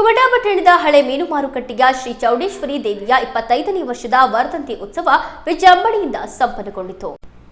ಕುಮಟಾ ಪಟ್ಟಣದ ಹಳೆ ಮೀನು ಮಾರುಕಟ್ಟೆಯ ಶ್ರೀ ಚೌಡೇಶ್ವರಿ ದೇವಿಯ ಇಪ್ಪತ್ತೈದನೇ ವರ್ಷದ ವರ್ಧಂತಿ ಉತ್ಸವ ವಿಜೃಂಭಣೆಯಿಂದ ಸಂಪನ್ನಗೊಂಡಿತು.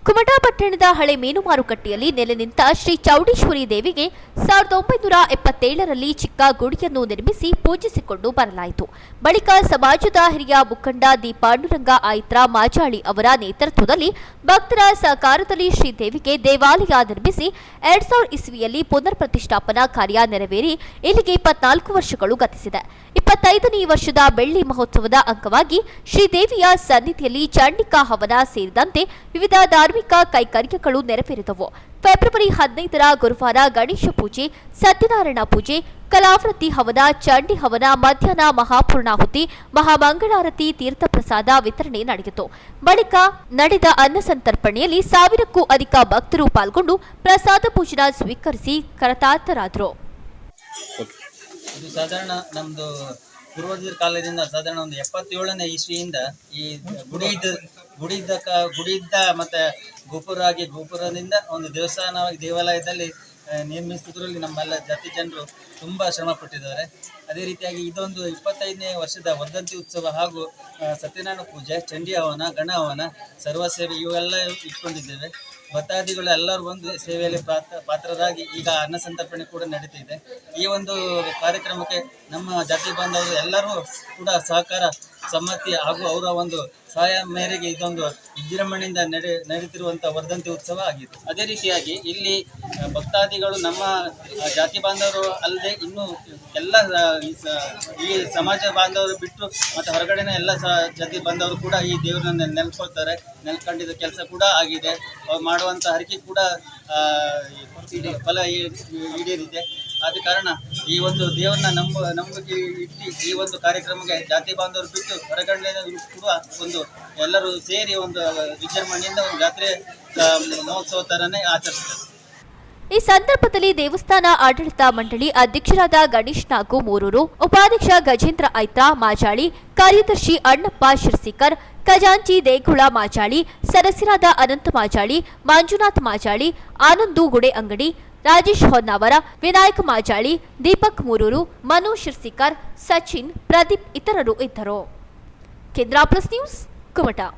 ಕುಮಟಾ ಪಟ್ಟಣದ ಹಳೆ ಮೀನು ಮಾರುಕಟ್ಟೆಯಲ್ಲಿ ನೆಲೆ ನಿಂತ ಶ್ರೀ ಚೌಡೇಶ್ವರಿ ದೇವಿಗೆ ಸಾವಿರದ ಒಂಬೈನೂರ ಎಪ್ಪತ್ತೇಳರಲ್ಲಿ ಚಿಕ್ಕ ಗುಡಿಯನ್ನು ನಿರ್ಮಿಸಿ ಪೂಜಿಸಿಕೊಂಡು ಬರಲಾಯಿತು. ಬಳಿಕ ಸಮಾಜದ ಹಿರಿಯ ಮುಖಂಡ ದೀಪಾಂಡುರಂಗ ಪಾಂಡುರಂಗ ಆಯಿತ್ರ ಮಾಜಾಳಿ ಅವರ ನೇತೃತ್ವದಲ್ಲಿ ಭಕ್ತರ ಸಹಕಾರದಲ್ಲಿ ಶ್ರೀ ದೇವಿಗೆ ದೇವಾಲಯ ನಿರ್ಮಿಸಿ ಎರಡ್ ಸಾವಿರ ಇಸ್ವಿಯಲ್ಲಿ ಪುನರ್ ಪ್ರತಿಷ್ಠಾಪನಾ ಕಾರ್ಯ ನೆರವೇರಿ ಇಲ್ಲಿಗೆ ಇಪ್ಪತ್ನಾಲ್ಕು ವರ್ಷಗಳು ಗತಿಸಿದೆ. ಇಪ್ಪತ್ತೈದನೇ ವರ್ಷದ ಬೆಳ್ಳಿ ಮಹೋತ್ಸವದ ಅಂಗವಾಗಿ ಶ್ರೀದೇವಿಯ ಸನ್ನಿಧಿಯಲ್ಲಿ ಚಂಡಿಕಾ ಹವನ ಸೇರಿದಂತೆ ವಿವಿಧ ಧಾರ್ಮಿಕ ಕೈಕರ್ಯಗಳು ನೆರವೇರಿದವು. ಫೆಬ್ರವರಿ ಹದಿನೈದರ ಗುರುವಾರ ಗಣೇಶ ಪೂಜೆ, ಸತ್ಯನಾರಾಯಣ ಪೂಜೆ, ಕಲಾವೃತ್ತಿ ಹವನ, ಚಂಡಿ ಹವನ, ಮಧ್ಯಾಹ್ನ ಮಹಾಪೂರ್ಣಾಹುತಿ, ಮಹಾಮಂಗಳಾರತಿ, ತೀರ್ಥಪ್ರಸಾದ ವಿತರಣೆ ನಡೆಯಿತು. ಬಳಿಕ ನಡೆದ ಅನ್ನಸಂತರ್ಪಣೆಯಲ್ಲಿ ಸಾವಿರಕ್ಕೂ ಅಧಿಕ ಭಕ್ತರು ಪಾಲ್ಗೊಂಡು ಪ್ರಸಾದ ಪೂಜನ ಸ್ವೀಕರಿಸಿ ನಮ್ದು ಪೂರ್ವಜರ ಕಾಲದಿಂದ ಸಾಧಾರಣ ಒಂದು ಎಪ್ಪತ್ತೇಳನೇ ಇಸ್ವಿಯಿಂದ ಈ ಗುಡಿ ಇದ್ದ ಗುಡಿ ಇದ್ದ ಗುಡಿ ಮತ್ತೆ ಗೋಪುರ ಆಗಿ ಗೋಪುರದಿಂದ ಒಂದು ದೇವಸ್ಥಾನವಾಗಿ ದೇವಾಲಯದಲ್ಲಿ ನಿರ್ಮಿಸಿದ್ರಲ್ಲಿ ನಮ್ಮೆಲ್ಲ ಜಾತಿ ಜನರು ತುಂಬ ಶ್ರಮ ಪಟ್ಟಿದ್ದಾರೆ. ಅದೇ ರೀತಿಯಾಗಿ ಇದೊಂದು ಇಪ್ಪತ್ತೈದನೇ ವರ್ಷದ ವರ್ಧಂತಿ ಉತ್ಸವ ಹಾಗೂ ಸತ್ಯನಾರಾಯಣ ಪೂಜೆ, ಚಂಡಿ ಹವನ, ಗಣ ಹವನ ಸರ್ವ ಸೇವೆ ಇವೆಲ್ಲ ಇಟ್ಕೊಂಡಿದ್ದೇವೆ. ಭಕ್ತಾದಿಗಳು ಎಲ್ಲರೂ ಬಂದು ಸೇವೆಯಲ್ಲಿ ಪಾತ್ರ, ಪಾತ್ರರಾಗಿ ಈಗ ಅನ್ನ ಸಂತರ್ಪಣೆ ಕೂಡ ನಡೀತಿದೆ. ಈ ಒಂದು ಕಾರ್ಯಕ್ರಮಕ್ಕೆ ನಮ್ಮ ಜಾತಿ ಬಾಂಧವರು ಎಲ್ಲರೂ ಕೂಡ ಸಹಕಾರ ಸಮ್ಮತಿ ಹಾಗೂ ಅವರ ಒಂದು ಸಹಾಯ ಮೇರೆಗೆ ಇದೊಂದು ವಿಜೃಂಭಣೆಯಿಂದ ನಡೆ ನಡೆಯುತ್ತಿರುವಂಥ ವರ್ಧಂತಿ ಉತ್ಸವ ಆಗಿದೆ ಅದೇ ರೀತಿಯಾಗಿ ಇಲ್ಲಿ ಭಕ್ತಾದಿಗಳು ನಮ್ಮ ಜಾತಿ ಬಾಂಧವರು ಅಲ್ಲದೆ ಇನ್ನು ಎಲ್ಲ ಈ ಸಮಾಜ ಬಾಂಧವರು ಬಿಟ್ಟು ಮತ್ತು ಹೊರಗಡೆನ ಎಲ್ಲ ಜಾತಿ ಬಾಂಧವರು ಕೂಡ ಈ ದೇವರನ್ನ ನೆಲ್ಕೊಳ್ತಾರೆ. ನೆಲ್ಕೊಂಡಿದ್ದ ಕೆಲಸ ಕೂಡ ಆಗಿದೆ. ಅವ್ರು ಮಾಡುವಂಥ ಹರಕೆ ಕೂಡ ಫಲ ಈಡೇರಿದೆ. ಆದ ಕಾರಣ ಈ ಒಂದು ದೇವರನ್ನ ನಂಬ, ನಂಬಿಕೆ ಇಟ್ಟು ಈ ಒಂದು ಕಾರ್ಯಕ್ರಮಕ್ಕೆ ಜಾತಿ ಬಾಂಧವರು ಬಿಟ್ಟು ಹೊರಗಡೆ ಕೂಡ ಒಂದು ಎಲ್ಲರೂ ಸೇರಿ ಒಂದು ವಿಜೃಂಭಣೆಯಿಂದ ಒಂದು ಜಾತ್ರೆ ಮಹೋತ್ಸವ ಥರನೇ ಆಚರಿಸ್ತಾರೆ ಈ ಸಂದರ್ಭದಲ್ಲಿ ದೇವಸ್ಥಾನ ಆಡಳಿತ ಮಂಡಳಿ ಅಧ್ಯಕ್ಷರಾದ ಗಣೇಶ್ ನಾಗು ಮೂರೂರು, ಉಪಾಧ್ಯಕ್ಷ ಗಜೇಂದ್ರ ಐತ್ರಾ ಮಾಜಾಳಿ, ಕಾರ್ಯದರ್ಶಿ ಅಣ್ಣಪ್ಪ ಶಿರ್ಸಿಕರ್, ಖಜಾಂಚಿ ದೇಗುಳ ಮಾಜಾಳಿ, ಸದಸ್ಯರಾದ ಅನಂತ ಮಾಜಾಳಿ, ಮಂಜುನಾಥ್ ಮಾಜಾಳಿ, ಆನಂದು ಗುಡೆ ಅಂಗಡಿ ರಾಜೇಶ್ ಹೊನ್ನಾವರ, ವಿನಾಯಕ್ ಮಾಜಾಳಿ, ದೀಪಕ್ ಮೂರೂರು, ಮನು ಶಿರ್ಸಿಕರ್, ಸಚಿನ್, ಪ್ರದೀಪ್ ಇತರರು ಇದ್ದರು. ಕೇಂದ್ರ ಪ್ಲಸ್ ನ್ಯೂಸ್ ಕುಮಟಾ.